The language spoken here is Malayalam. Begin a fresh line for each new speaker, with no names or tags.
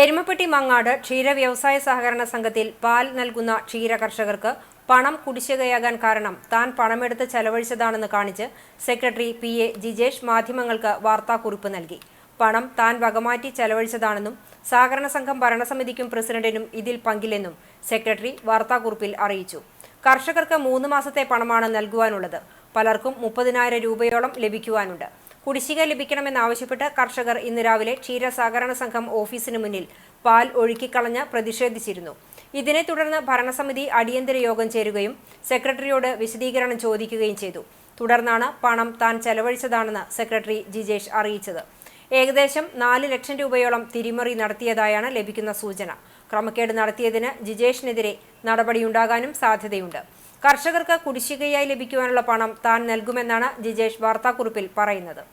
എരുമപ്പെട്ടി മങ്ങാട് ക്ഷീര വ്യവസായ സഹകരണ സംഘത്തിൽ പാൽ നൽകുന്ന ക്ഷീര കർഷകർക്ക് പണം കുടിശ്ശികയാകാൻ കാരണം താൻ പണമെടുത്ത് ചെലവഴിച്ചതാണെന്ന് കാണിച്ച് സെക്രട്ടറി പി എ ജിജേഷ് മാധ്യമങ്ങൾക്ക് വാർത്താക്കുറിപ്പ് നൽകി. പണം താൻ വകമാറ്റി ചെലവഴിച്ചതാണെന്നും സഹകരണ സംഘം ഭരണസമിതിക്കും പ്രസിഡന്റിനും ഇതിൽ പങ്കില്ലെന്നും സെക്രട്ടറി വാർത്താക്കുറിപ്പിൽ അറിയിച്ചു. കർഷകർക്ക് മൂന്ന് മാസത്തെ പണമാണ് നൽകുവാനുള്ളത്. പലർക്കും മുപ്പതിനായിരം രൂപയോളം ലഭിക്കുവാനുണ്ട്. കുടിശ്ശിക ലഭിക്കണമെന്നാവശ്യപ്പെട്ട് കർഷകർ ഇന്ന് രാവിലെ ക്ഷീര സഹകരണ സംഘം ഓഫീസിന് മുന്നിൽ പാൽ ഒഴുക്കിക്കളഞ്ഞ് പ്രതിഷേധിച്ചിരുന്നു. ഇതിനെ തുടർന്ന് ഭരണസമിതി അടിയന്തര യോഗം ചേരുകയും സെക്രട്ടറിയോട് വിശദീകരണം ചോദിക്കുകയും ചെയ്തു. തുടർന്നാണ് പണം താൻ ചെലവഴിച്ചതാണെന്ന് സെക്രട്ടറി ജിജേഷ് അറിയിച്ചത്. ഏകദേശം നാല് ലക്ഷം രൂപയോളം തിരിമറി നടത്തിയതായാണ് ലഭിക്കുന്ന സൂചന. ക്രമക്കേട് നടത്തിയതിന് ജിജേഷിനെതിരെ നടപടിയുണ്ടാകാനും സാധ്യതയുണ്ട്. കർഷകർക്ക് കുടിശ്ശികയായി ലഭിക്കുവാനുള്ള പണം താൻ നൽകുമെന്നാണ് ജിജേഷ് വാർത്താക്കുറിപ്പിൽ പറയുന്നത്.